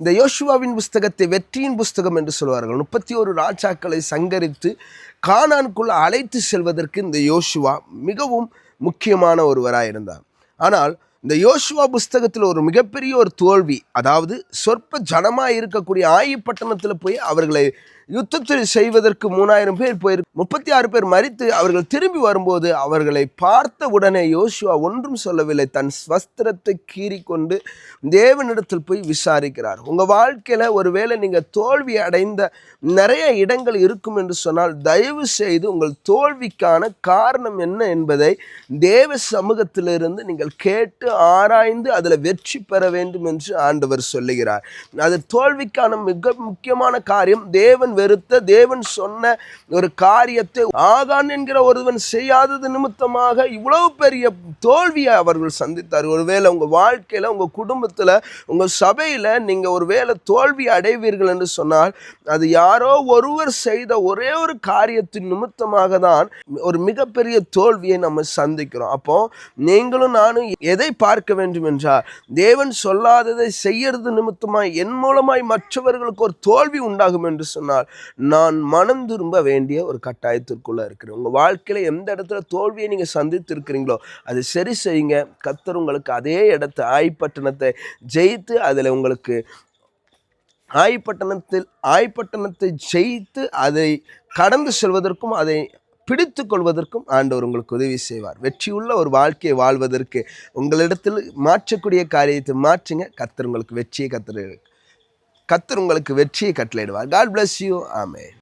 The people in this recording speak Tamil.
இந்த யோசுவாவின் புஸ்தகத்தை வெற்றியின் புஸ்தகம் என்று சொல்வார்கள். முப்பத்தி ஒரு ராஜாக்களை சங்கரித்து கானானுக்குள் அழைத்து செல்வதற்கு இந்த யோசுவா மிகவும் முக்கியமான ஒருவராக இருந்தார் ஆனால் இந்த யோசுவா புஸ்தகத்தில் ஒரு மிகப்பெரிய ஒரு தோல்வி அதாவது சொற்ப ஜனமாக இருக்கக்கூடிய ஆயிப்பட்டணத்தில் போய் அவர்களை யுத்தத்தில் செய்வதற்கு மூணாயிரம் பேர் போயிரு முப்பத்தி ஆறு பேர் மறித்து அவர்கள் திரும்பி வரும்போது அவர்களை பார்த்த உடனே யோசுவா ஒன்றும் சொல்லவில்லை. தன் வஸ்திரத்தை கீறிக்கொண்டு தேவனிடத்தில் போய் விசாரிக்கிறார். உங்கள் வாழ்க்கையில் ஒருவேளை நீங்கள் தோல்வி அடைந்த நிறைய இடங்கள் இருக்கும் என்று சொன்னால் தயவு செய்து உங்கள் தோல்விக்கான காரணம் என்ன என்பதை தேவ சமூகத்திலிருந்து நீங்கள் கேட்டு ஆராய்ந்து அதில் வெற்றி பெற வேண்டும் என்று ஆண்டவர் சொல்லுகிறார். அது தோல்விக்கான மிக முக்கியமான காரியம். தேவன் வெறுத்த தேவன் சொன்ன ஒரு காரியத்தை ஆகான் என்கிற ஒருவன் செய்யாதது நிமித்தமாக இவ்வளவு பெரிய தோல்வியை அவர்கள் சந்தித்தார் ஒருவேளை உங்கள் வாழ்க்கையில் உங்கள் குடும்பத்தில் உங்கள் சபையில் நீங்கள் ஒருவேளை தோல்வி அடைவீர்கள் என்று சொன்னால் அது யாரோ ஒருவர் செய்த ஒரே ஒரு காரியத்தின் நிமித்தமாக தான் ஒரு மிகப்பெரிய தோல்வியை நம்ம சந்திக்கிறோம். அப்போ நீங்களும் நானும் எதை பார்க்க வேண்டும் என்றால் தேவன் சொல்லாததை செய்யறது நிமித்தமாய் என் மூலமாய் மற்றவர்களுக்கு ஒரு தோல்வி உண்டாகும் என்று சொன்னால் நான் மனம் திரும்ப வேண்டிய ஒரு கட்டாயத்திற்குள்ளே இருக்கிறேன். உங்கள் வாழ்க்கையில் எந்த இடத்துல தோல்வியை நீங்கள் சந்தித்து இருக்கிறீங்களோ அதை சரி செய்யுங்க. கத்தர் உங்களுக்கு அதே இடத்த ஆய்ப்பட்டணத்தை ஜெயித்து அதில் உங்களுக்கு ஆய்ப்பட்டணத்தில் ஆய்ப்பட்டணத்தை ஜெயித்து அதை கடந்து செல்வதற்கும் அதை பிடித்து கொள்வதற்கும் ஆண்டவர் உங்களுக்கு உதவி செய்வார். வெற்றியுள்ள ஒரு வாழ்க்கையை வாழ்வதற்கு உங்களிடத்தில் மாற்றக்கூடிய காரியத்தை மாற்றுங்க. கத்தர் உங்களுக்கு வெற்றியை கத்தர் கத்தர் உங்களுக்கு வெற்றியை கட்டளையிடுவார். காட் பிளஸ் யூ ஆமே